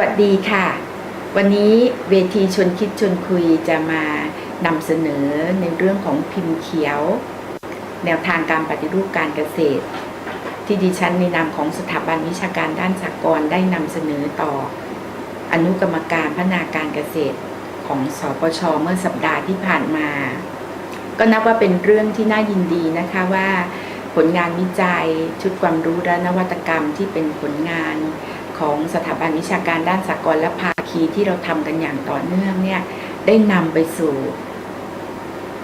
วัสดีค่ะ วันนี้เวทีชวนคิดชวนคุยจะมานำเสนอในเรื่องของพิมพ์เขียว แนวทางการปฏิรูปการเกษตร ที่ดิฉันในนามของสถาบันวิชาการด้านสากลได้นำเสนอต่อ อนุกรรมการพัฒนาการเกษตรของสปชเมื่อสัปดาห์ที่ผ่านมา ก็นับว่าเป็นเรื่องที่น่ายินดีนะคะว่า ผลงานวิจัยชุดความรู้และนวัตกรรมที่เป็นผลงาน ของสถาบันวิชาการด้านสากลและภาคีที่เราทำกันอย่างต่อเนื่องเนี่ยได้นำไปสู่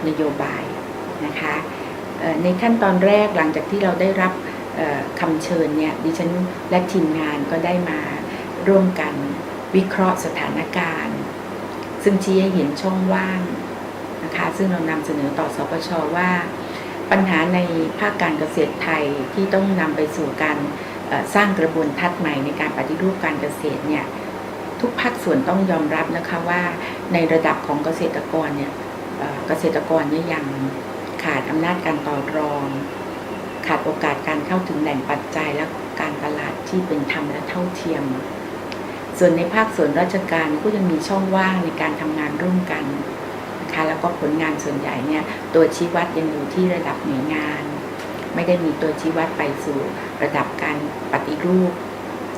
นโยบายนะคะในขั้นตอนแรกหลังจากที่เราได้รับคำเชิญเนี่ยดิฉันและทีมงานก็ได้มาร่วมกันวิเคราะห์สถานการณ์ ซึ่งชี้ให้เห็นช่องว่างนะคะซึ่งเรานำเสนอต่อสปชว่า ปัญหาในภาคการเกษตรไทยที่ต้องนำไปสู่การ สร้างกระบวนทัศน์ใหม่ในการปฏิรูปการเกษตรเนี่ยทุกภาคส่วนต้องยอมรับนะคะว่าในระดับของเกษตรกรเนี่ยเอ่อเกษตรกรเนี่ยยังขาดอำนาจการต่อรอง ขาดโอกาสการเข้าถึงแหล่งปัจจัยและการตลาดที่เป็นธรรมและเท่าเทียม ส่วนในภาคส่วนราชการก็ยังมีช่องว่างในการทำงานร่วมกันนะคะแล้วก็ผลงานส่วนใหญ่เนี่ยตัวชี้วัดยังอยู่ที่ระดับหน่วยงาน ไม่ได้มีตัวชี้วัดไปสู่ ระดับการปฏิรูป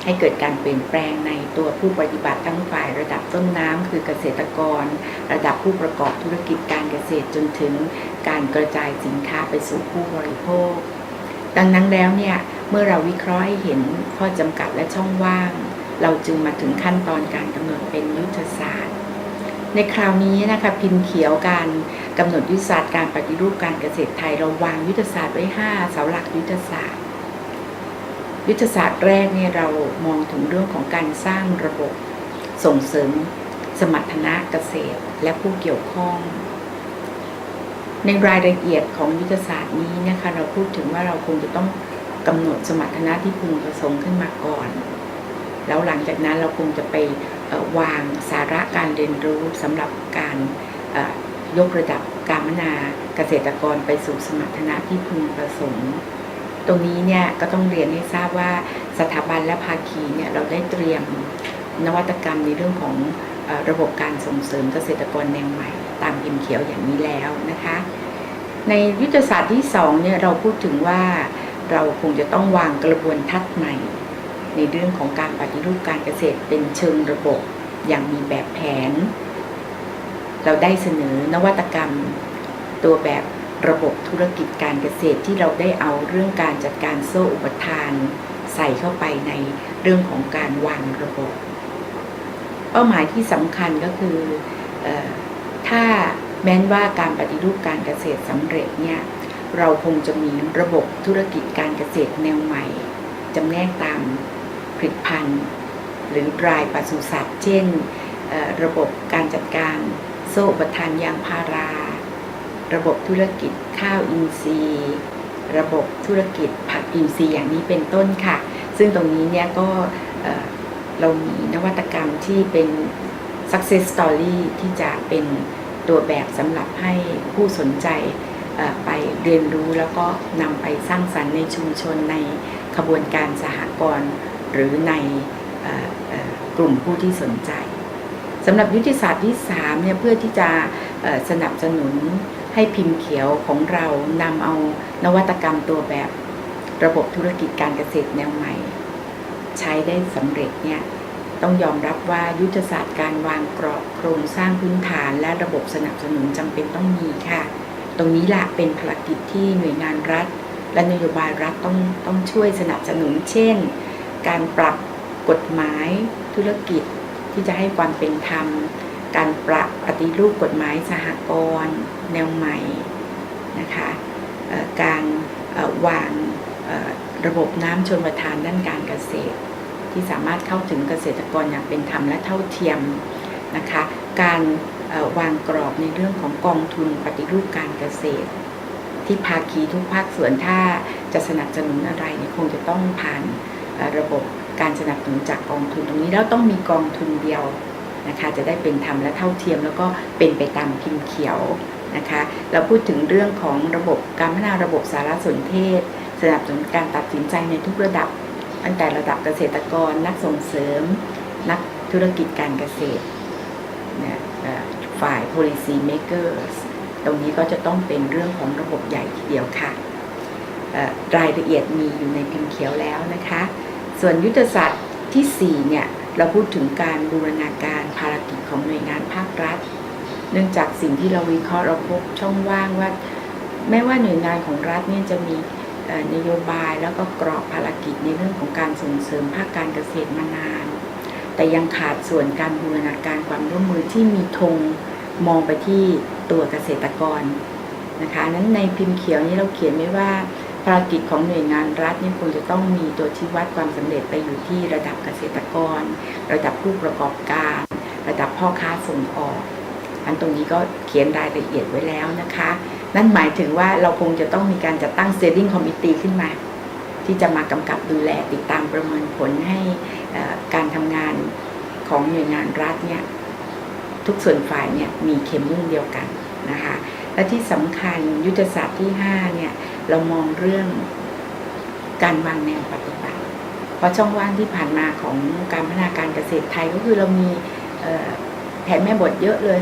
ให้เกิดการเปลี่ยนแปลงในตัวผู้ปฏิบัติทั้งฝ่ายระดับต้นน้ำคือเกษตรกร ระดับผู้ประกอบธุรกิจการเกษตรจนถึงการกระจายสินค้าไปสู่ผู้บริโภค ดังนั้นแล้วเนี่ยเมื่อเราวิเคราะห์ให้เห็นข้อจำกัดและช่องว่าง เราจึงมาถึงขั้นตอนการกำหนดเป็นยุทธศาสตร์ ในคราวนี้นะคะพิมพ์เขียวการกำหนดยุทธศาสตร์การปฏิรูปการเกษตรไทยเราวางยุทธศาสตร์ไว้ 5 เสาหลักยุทธศาสตร์ ยุทธศาสตร์แรกเนี่ยเรามองถึงเรื่องของการสร้างระบบส่งเสริมสมรรถนะเกษตรและผู้เกี่ยวข้อง ในรายละเอียดของยุทธศาสตร์นี้นะคะเราพูดถึงว่าเราคงจะต้องกำหนดสมรรถนะที่พึงประสงค์ขึ้นมาก่อน แล้วหลังจากนั้นเราคงจะไปวางสาระการเรียนรู้สำหรับการยกระดับการพัฒนาเกษตรกรไปสู่สมรรถนะที่พึงประสงค์ ตรงนี้เนี่ยก็ต้องเรียนให้ทราบว่าสถาบันและภาคีเนี่ยเราได้เตรียมนวัตกรรมในเรื่องของระบบการส่งเสริมเกษตรกรแนวใหม่ ตามพิมพ์เขียวอย่างนี้แล้วนะคะ ในยุทธศาสตร์ที่สองเนี่ยเราพูดถึงว่าเราคงจะต้องวางกระบวนทัศน์ใหม่ ในเรื่องของการปฏิรูปการเกษตรเป็นเชิงระบบอย่างมีแบบแผน เราได้เสนอนวัตกรรมตัวแบบ ระบบธุรกิจการเกษตรที่เราได้เอาเรื่องการจัดการโซ่อุปทาน ใส่เข้าไปในเรื่องของการวางระบบ เป้าหมายที่สำคัญก็คืออถ้าแม้นว่าการปฏิรูปการเกษตรสำเร็จเนี่ยเราคงจะมีระบบธุรกิจการเกษตรแนวใหม่จำแนกตามผลิตภัณฑ์ หรือรายปศุสัตว์ เช่น ระบบการจัดการโซ่อุปทานยางพารา ระบบธุรกิจข้าวอินทรีย์ ระบบธุรกิจผักอินทรีย์อย่างนี้เป็นต้นค่ะ ซึ่งตรงนี้เนี่ยก็เรามีนวัตกรรมที่เป็น success story ที่จะเป็นตัวแบบสำหรับให้ผู้สนใจไปเรียนรู้แล้วก็นำไปสร้างสรรค์ในชุมชนในขบวนการสหกรณ์หรือในออกลุ่มผู้ที่สนใจสำหรับยุทธศาสตร์ที่3เนี่ยเพื่อที่จะ สนับสนุนให้พิมพ์เขียวของเรานำเอานวัตกรรมตัวแบบระบบธุรกิจการเกษตรแนวใหม่ ใช้ได้สำเร็จเนี่ยต้องยอมรับว่ายุทธศาสตร์การวางกรอบโครงสร้างพื้นฐาน และระบบสนับสนุนจำเป็นต้องมีค่ะ ตรงนี้แหละเป็นภารกิจที่หน่วยงานรัฐ และนโยบายรัฐต้องต้องช่วยสนับสนุน เช่น การปรับกฎหมายธุรกิจที่จะให้ความเป็นธรรม การปรับปฏิรูปกฎหมายสหกรณ์แนวใหม่นะคะการวางระบบน้ำชนประทานด้านการเกษตร ที่สามารถเข้าถึงเกษตรกรอย่างเป็นธรรมและเท่าเทียมนะคะการวางกรอบในเรื่องของกองทุนปฏิรูปการเกษตร ที่ภาคีทุกภาคส่วนถ้าจะสนับสนุนอะไรเนี่ยคงจะต้องผ่านระบบการสนับสนุนจากกองทุนตรงนี้แล้วต้องมีกองทุนเดียว นะคะจะได้เป็นธรรมและเท่าเทียม แล้วก็เป็นไปตามพิมพ์เขียวนะคะเราพูดถึงเรื่องของระบบการพัฒนาระบบสารสนเทศ สนับสนุนการตัดสินใจในทุกระดับ ตั้งแต่ระดับเกษตรกร นักส่งเสริม นักธุรกิจการเกษตรเนี่ยฝ่าย policy makers ตรงนี้ก็จะต้องเป็นเรื่องของระบบใหญ่ทีเดียวค่ะรายละเอียดมีอยู่ในพิมพ์เขียวแล้วนะคะ ส่วนยุทธศาสตร์ที่4เนี่ย เราพูดถึงการบูรณาการภารกิจของหน่วยงานภาครัฐ เนื่องจากสิ่งที่เราวิเคราะห์เราพบช่องว่างว่า แม้ว่าหน่วยงานของรัฐเนี่ยจะมีนโยบายแล้วก็กรอบภารกิจในเรื่องของการส่งเสริมภาคการเกษตรมานาน แต่ยังขาดส่วนการบูรณาการความร่วมมือที่มีธงมองไปที่ตัวเกษตรกรนะคะนั้นในพิมพ์เขียวนี้เราเขียนไว้ว่า ภารกิจของหน่วยงานรัฐนี่ควรจะต้องมีตัวชี้วัดความสำเร็จไปอยู่ที่ระดับเกษตรกร ระดับผู้ประกอบการ ระดับพ่อค้าส่งออก อันตรงนี้ก็เขียนรายละเอียดไว้แล้วนะคะ นั่นหมายถึงว่าเราคงจะต้องมีการจัดตั้ง steering committee ขึ้นมา ที่จะมากำกับดูแลติดตามประเมินผลให้การทำงานของหน่วยงานรัฐเนี่ยทุกส่วนฝ่ายเนี่ยมีเข็มมุ่งเดียวกันนะคะและที่สำคัญยุทธศาสตร์ที่ 5 เนี่ย เรามองเรื่องการวางแนวปฏิบัติ เพราะช่องว่างที่ผ่านมาของการพัฒนาการเกษตรไทยก็คือเรามีแผนแม่บทเยอะเลย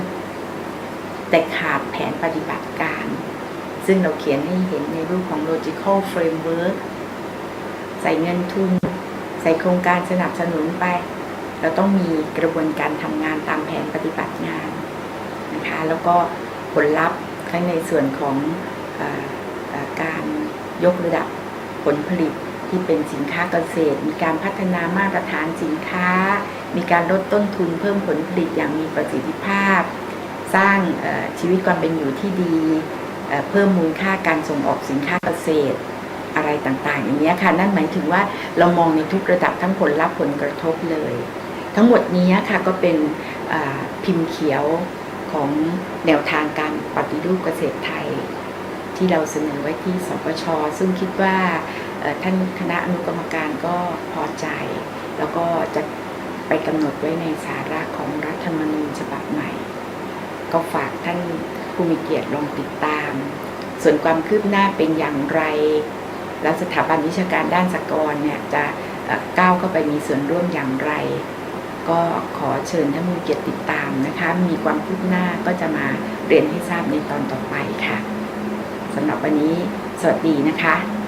แต่ขาดแผนปฏิบัติการ ซึ่งเราเขียนให้เห็นในรูปของ logical framework ใส่เงินทุน ใส่โครงการสนับสนุนไป เราต้องมีกระบวนการทำงานตามแผนปฏิบัติงานนะคะ แล้วก็ผลลัพธ์ทั้งในส่วนของอ การยกระดับผลผลิตที่เป็นสินค้าเกษตร มีการพัฒนามาตรฐานสินค้า มีการลดต้นทุนเพิ่มผลผลิตอย่างมีประสิทธิภาพ สร้างชีวิตความเป็นอยู่ที่ดี เพิ่มมูลค่าการส่งออกสินค้าเกษตรอะไรต่างๆ อย่างนี้ค่ะ นั่นหมายถึงว่าเรามองในทุกระดับทั้งผลลัพธ์ผลกระทบเลย ทั้งหมดนี้ค่ะก็เป็นพิมพ์เขียวของแนวทางการปฏิรูปเกษตรไทย ที่เราเสนอไว้ที่สปชซึ่งคิดว่าท่านคณะอนุกรรมการก็พอใจ แล้วก็จะไปกำหนดไว้ในสาระของรัฐธรรมนูญฉบับใหม่ ก็ฝากท่านผู้มีเกียรติลองติดตาม ส่วนความคืบหน้าเป็นอย่างไร แล้วสถาบันวิชาการด้านสกรเนี่ยจะก้าวเข้าไปมีส่วนร่วมอย่างไร ก็ขอเชิญท่านผู้มีเกียรติติดตามนะคะ มีความคืบหน้าก็จะมาเรียนให้ทราบในตอนต่อไปค่ะ สำหรับวันนี้ สวัสดีนะคะ